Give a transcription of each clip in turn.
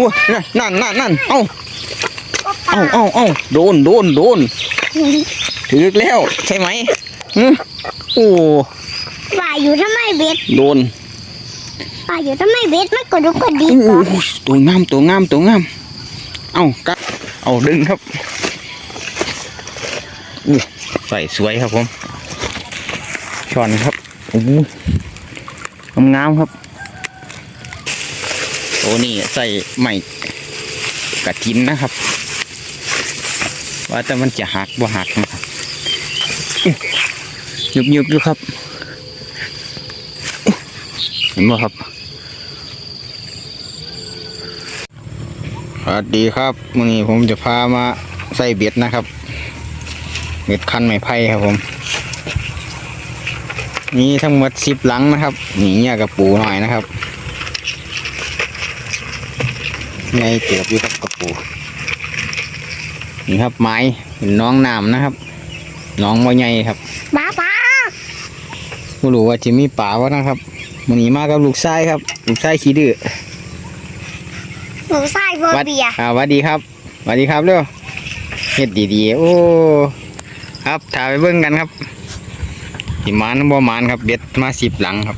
อ้ยนั่นนั่นนั่นเอ้าเอ้าเอ้าเอ้าโดนโดนโดนถือแล้วใช่ไหมฮึโอ้ว่าอยู่ทำไมเบ็ดโดนว่าอยู่ทำไมเบ็ดมันกระดุกกระดิกโอ้เหรอตัวงามตัวงามตัวงามเอ้ากัดเอาดึงครับอู้ใส่สวยครับผมช้อนครับโอ้งามงามๆครับ โอ้นี่ใส่ใหม่กระทินนะครับ ว่าแต่มันจะหักบ่หักนะครับยุบยุบอยู่ครับ เห็นบ่ครับสวัสดีครับวันนี้ผมจะพามาใส่เบ็ดนะครับ เบ็ดคันไม้ไผ่ครับผมมีทั้งหมดสิบหลังนะครับนี่เนี่ยกระปูหน่อยนะครับ ไงเก็บอยู่กับกระปูนี่ครับไม้เป็นน้องน้ำนะครับ น้องว่าใหญ่ครับป้าป้าไม่รู้ว่าจะมีป่าวะนะครับวันนี้มากับลูกชายครับ ลูกชายขี้ดื้อหนูใส่เบอหวัร์ดเบียร์อ่าหวัดดีครับหวัดดีครับเร็วเฮ็ดดีๆโอ้ครับถ่ายไปเบิ่งกันครับสิหมานบ่หมานครับเบ็ดมาสิบหลังครับ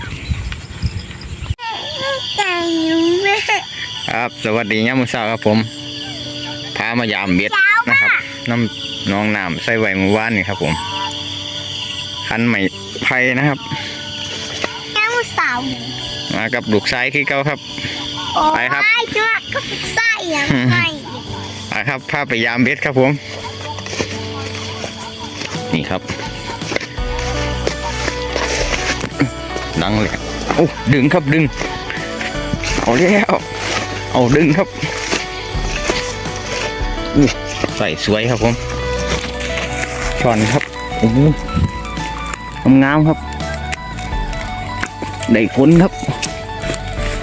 ใจแม่ ครับ สวัสดียามมื้อเช้าครับผมพามายามเบ็ดนะครับน้ำน้องน้ำใส่ไว้เมื่อวานนี่ครับ ผมคันใหม่ไผ่นะครับแก้วสาวมากับลูกชายคือเก่าครับโอ้ไปครับยจ้าก็ใส่ยังไงอ่าครับพาไปยามเบ็ดครับผม นี่ครับดังเลยโอ้ดึงครับดึงเอาแล้ว เอาดึงครับอู้ใส่สวยครับผมช้อนครับโอ้โหงามๆครับ ได้ผลครับ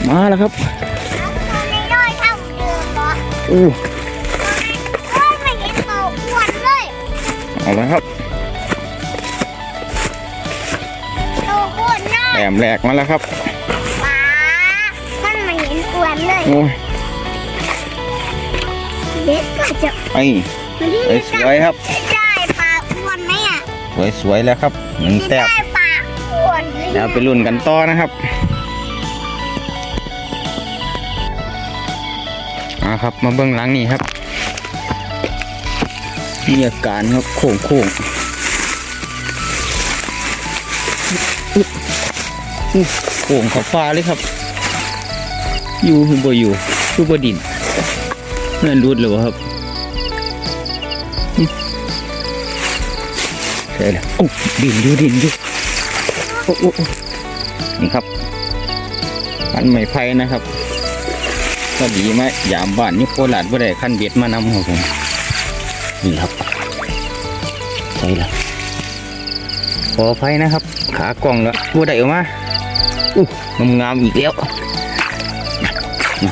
มาแล้วครับไม่ได้เท่าเดิมเหรออู้โอ้ยไม่เห็นโตอ้วนเลยเอาแล้วครับโตอ้วนน้อยแอมแหลกมาแล้วครับ เลยโอ้ยเบ็ดก็จะไอ้มันที่สวยสวยครับ ได้ปลาอ้วนไหมอะ สวยสวยแล้วครับหนึ่งที่แต้มได้ปลาอ้วนไหมเดี๋ยวไปลุ้นกันต่อนะครับอ่าครับ มาเบื้องหลังนี่ครับมีอาการครับโค้งโค้งอุ๊ยอุ๊ยโค้งเขับฟ้าเลยครับ อยู่คือบ่อยู่คือบ่ดินนั่นรุดเลยวะครับอืมใช่แล้วโอ้ดินอยู่ดินอยู่โอ้โอ้นี่ครับคันไม้ไผ่นะครับก็ดีไหมยามบ้านนี่โคราชบ่ได้ขั้นเบ็ดมานำครับผมนี่ครับใช่ละขออภัยนะครับ ขากล้องแล้วบ่ได้ออกมาอู้งามๆอีกแล้ว ขอ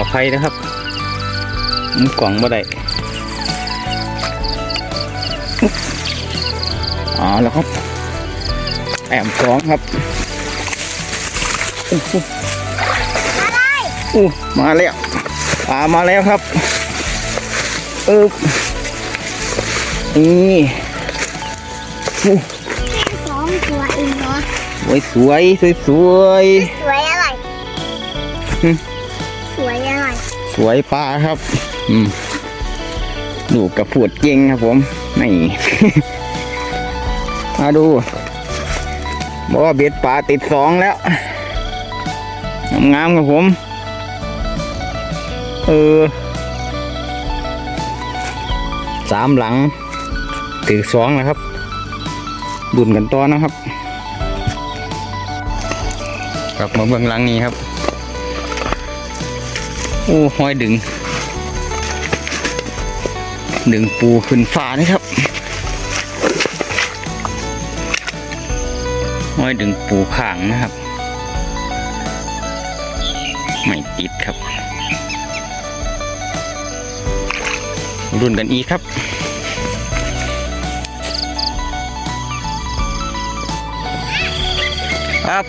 อภัยนะครับมกล่องบ่ได้อ๋อแล้วครับ แอมสองครับ อู้หูอะไรอู้มาแล้วปลามาแล้วครับเออนี่อู้แค่สองตัวเองเหรอสวยสวยสวยสวยสวยอะไรหึสวยอะไรสวยปลาครับ อืมดูกระปวดเก่งครับผมนี่มาดูบอกว่าเบ็ดปลาติดสองแล้ว งามครับผม เออสามหลังถือสองนะครับดุนกันต่อนะครับกลับมาเบื้องหลังนี้ครับโอ้ห้อยดึง ดึงปูขึ้นฟ้านี่ครับห้อยดึงปูข่างนะครับ ไม่ติดครับ รุ่นกันอีกครับครับ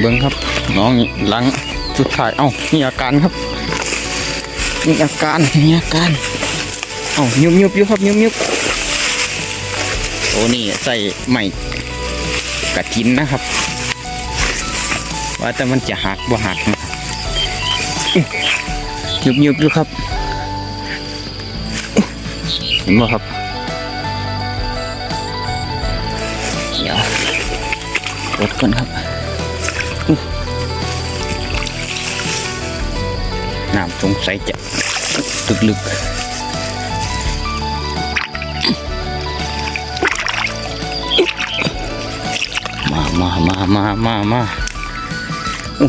เบิ้งครับ น้องหลังสุดท้าย เอ้ามีอาการครับ มีอาการมีอาการ เอ้ายุบยุบยู่ครับยุบยุบโอ้นี่ใส่ใหม่ กระทินนะครับ ว่าแต่มันจะหักบ่หักนะครับยุบยุบอยู่ครับเห็นบ่ครับเดี๋ยวกดก่อนครับอู้น้ำสงสัยจะลึกๆ มามามามามามาอู้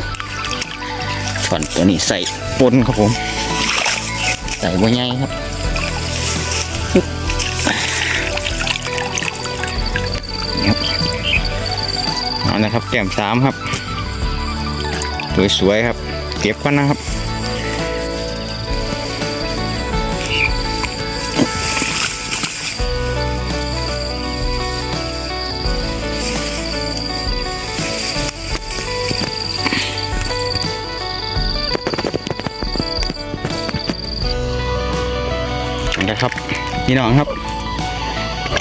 อนตัวนี้ใส่ปนครับผม ใส่บ่ใหญ่ครับเอานะครับแก้มสามครับ สวยๆครับ เก็บก่อนนะครับ นะครับพี่น้องครับ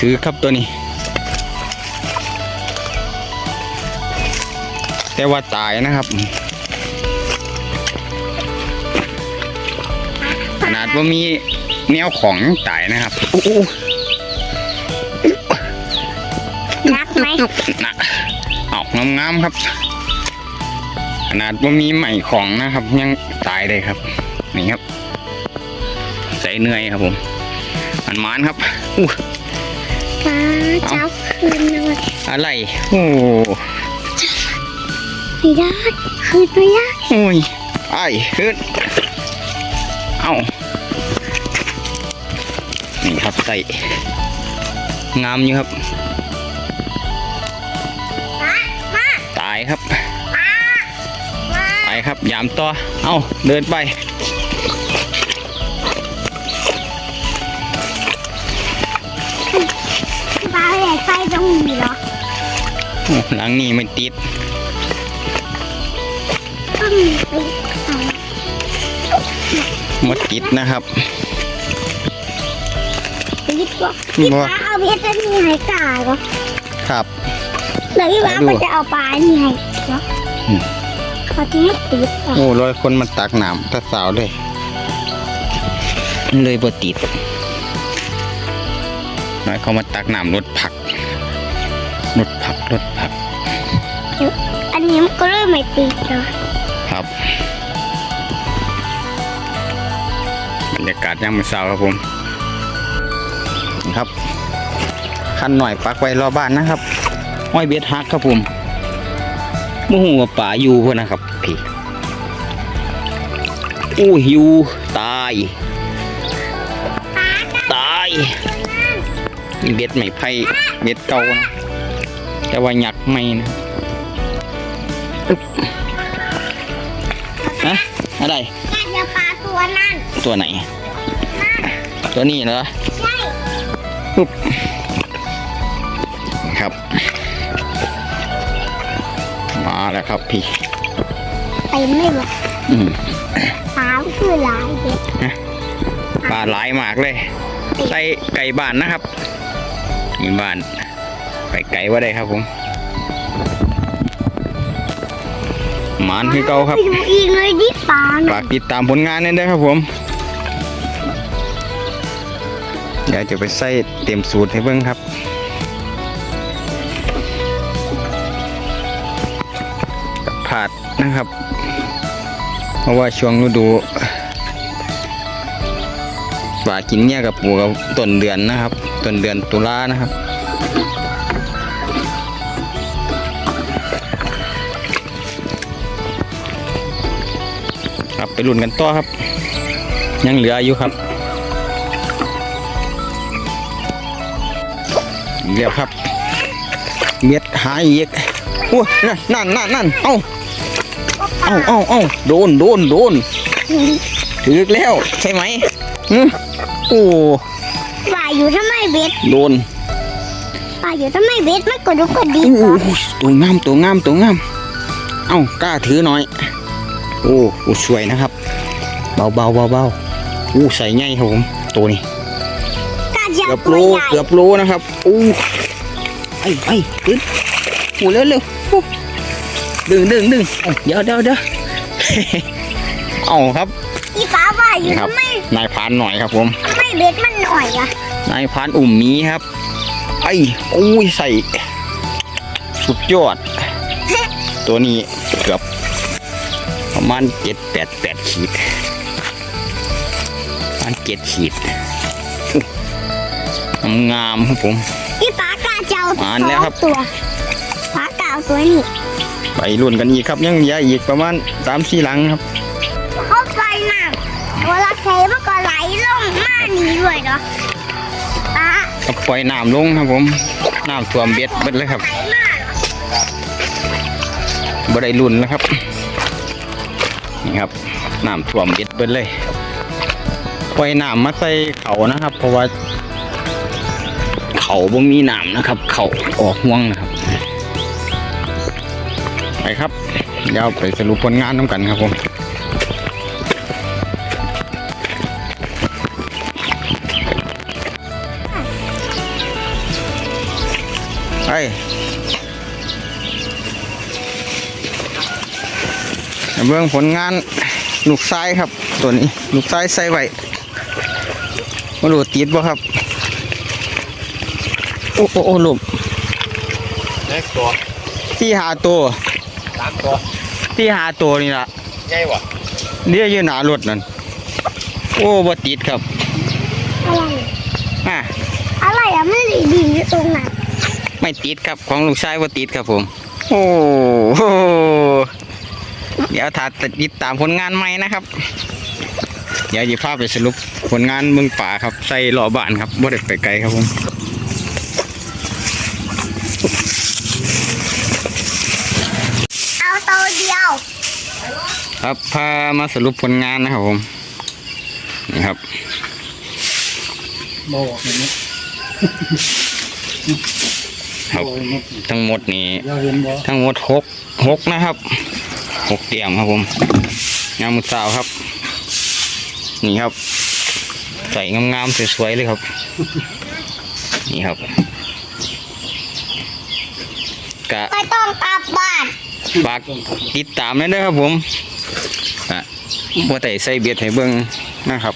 ถือครับตัวนี้ แต่ว่าตายนะครับ ขนาดว่ามีแนวของตายนะครับอู้อู้รักไหมหนักเอางามๆครับ ขนาดว่ามีใหม่ของนะครับ ยังตายเลยครับ นี่ครับ ใส่เหนื่อยครับผม มันมานครับอู้ฟ้าเจ้าคืนเลยอะไรโอ้ไม่ได้คืนไม่ได้โอ้ยไอ้ขึ้นเอานี่ครับใส่งามอยู่ครับมามาตายครับมามาไปครับยามต่อ เอาเดินไป ไฟตรงนี้เหรอโอ้หลังนี้ไม่ติดก็มีไปเอาหมดติดนะครับติดวะพี่ฟ้าเอาเพชรตัวนี้ให้กาเหรอครับแล้วพี่ฟ้าไหนดูมันจะเอาปลานี่ให้เหรออืมเขาที่ไม่ติดอะโอ้ร้อยคนมันตักน้ำตาสาวเลยเลยบ่ติดน้อยเขามาตักน้ำรถผัก นนี้มันก็เริ่มไม่ติดแล้วครับบรรยากาศยามมื้อเช้าครับผมนะครับคันหน่อยปักไว้รอบ้านนะครับห้อยเบ็ดฮักครับผมมือหัวป่าอยู่เพื่อนะครับพี่อู้หิวตาย ตายเบ็ดไม่ไผ่เบ็ดเก่านะแต่ว่าหยักไม่นะ อึ๊บอะอะไรน่าจะปลาตัวนั่นตัวไหน ตัวนี้เหรอใช่ปุ๊บครับ มาแล้วครับพี่เต็มไม่หมดอืมปลาคือหลายเด็ดปลาหลายมากเลยใส่ไก่บ้านนะครับมีบ้านไปไก่ว่าได้ครับผม หมานคือเก่าครับไปดูอีกเลยดิปลาฝากติดตามผลงานนี่ด้วยครับผมเดี๋ยวจะไปใส่เต็มสูตรให้เบิ่งครับกับผาดนะครับ เพราะว่าช่วงฤดูปลากินเนี่ยกับปูกับต้นเดือนนะครับต้นเดือนตุลานะครับ ครับไปลุ้นกันต่อครับ ยังเหลืออยู่ครับเรียบครับเม็ดหาอีกโอ้ยนั่นนั่นนั่นเอ้าเอ้าเอ้าเอ้าโดนโดนโดนถึกแล้วใช่ไหมฮึโอ้ว่าอยู่ทำไมเบ็ดโดนว่าอยู่ทำไมเบ็ดมันกระดุกกระดิกโอ้เหรอโหตัวงามตัวงามตัวงามเอ้ากล้าถือหน่อย โอ้โอ้สวยนะครับ เบาเบาเบาเบาโอ้ใส่ง่ายครับผมตัวนี้กาจะเกือบตัโลวใหญ่เกือบโลนะครับโอ้ไอ้ไอ้ดึงโอ้เร็วเร็วโอ้ดึงดึงดึงเอาเดี๋ยวเดี๋ยวเดี๋ยวเอาครับอีฟ้าว่าอยู่นี่ครับทำไมนายพรานหน่อยครับผมทำไมเบ็ดมันหน่อยอะนายพรานอุ่มหมีครับไอ้โอ้ยใส่สุดยอด ตัวนี้เกือบ ประมาณเจ็ดแปดแปดขีดประมาณเจ็ดขีดอู้งามๆครับผมอีฟ้ากาจะเอาอ่านแล้วครับสองตัวฟ้ากาเอาตัวนี้ไปรุ่นกันอีกครับยังเหลืออีกประมาณสามสี่หลังครับเข้าไปน่ะเวลาเทมันก็ไหลลงมานี่ด้วยเนาะป้าก็ปล่อยน้ำลงครับผมน้ำท่วมเบ็ดเบิดเลยครับไหลมาเหรอบ่ได้รุ่นแล้วครับ นี่ครับน้ำท่วมเบ็ดเบิดเลยปล่อยน้ำมาใส่เขานะครับ เพราะว่า เขาบ่มีน้ำนะครับ เขาออกห่วงนะครับ ไปครับเดี๋ยวไปสรุปผลงานน้ำกันครับผม เบื้องผลงานลูกซ้ายครับ ตัวนี้ลูกซ้ายใส่ไว้มาดูติดบ่ครับ โอ้โอ้โอ้ลูกเล็กตัวที่หาตัวสามตัวที่หาตัวนี่ล่ะใหญ่วะเรียกยืนหนารถนั่นโอ้บ่ติดครับอะไรอะอะไรอะไม่ได้ดีอยู่ตรงไหนไม่ติดครับของลูกชายบ่ติดครับผม โอ้โห เดี๋ยวถ้าติดตามผลงานใหม่นะครับ เดี๋ยวจะพาไปสรุปผลงานเมืองป่าครับใส่หล่อบ้านครับบ่ได้ไปไกลครับผมเอาตัวเดียว ครับพามาสรุปผลงานนะครับผมนี่ครับโบเห็นไหมครับโบเห็นไหมทั้งหมดนี่เราเห็นบ่ทั้งหมดหกหกนะครับ หกเตียมครับผมงามมุดสาวครับ นี่ครับ ใส่งามๆสวยๆเลยครับ นี่ครับกะไม่ต้องกลับบ้านฝากติดตามเลยนะครับผมอะว่าแต่ใส่เบียดให้เบิ้งนะครับ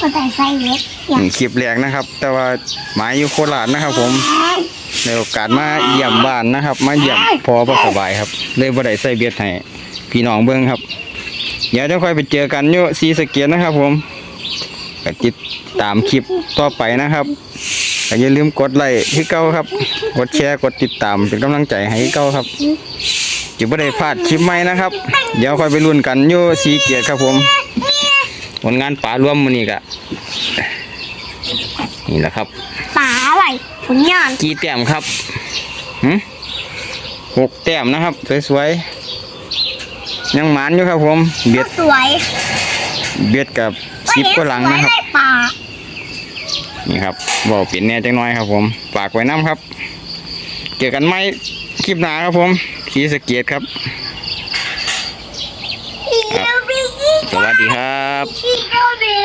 ก็แต่ใส่เล็กอย่างคลิปแรกนะครับ แต่ว่าหมายอยู่โคราชนะครับผม ในโอกาสมาเยี่ยมบ้านนะครับ มาเยี่ยมพอประสบายครับ เลยบ่ได้ใส่เบียดให้พี่น้องเบิ้งครับ เดี๋ยวจะค่อยไปเจอกันอยู่ซีสะเกียนะครับ ผมก็ติดตามคลิปต่อไปนะครับก็อย่าลืมกดไลค์ให้เก้าครับ กดแชร์กดติดตามเป็นกำลังใจให้เก้าครับจะไม่ได้พลาดคลิปใหม่นะครับ เดี๋ยวค่อยไปลุ้นกันอยู่ซีเกียรติครับผมผลงานป่ารวมมือนี้กะนี่แหละครับป่าอะไรผ ลงานกี่แต้มครับหึหกแต้มนะครับ สวยๆ ยังหมานอยู่ครับผม เบียดสวย เบียดกับชิปก็หลังสวยนะครับได้ป่านี่ครับบอกเปลี่ยนแน่จังน้อยครับ ผม ฝากไว้น้ำครับเจอกันไหมคลิปหน้าครับผมสีสะเกียดครับอีโนบีสวัสดีครับอีโนบี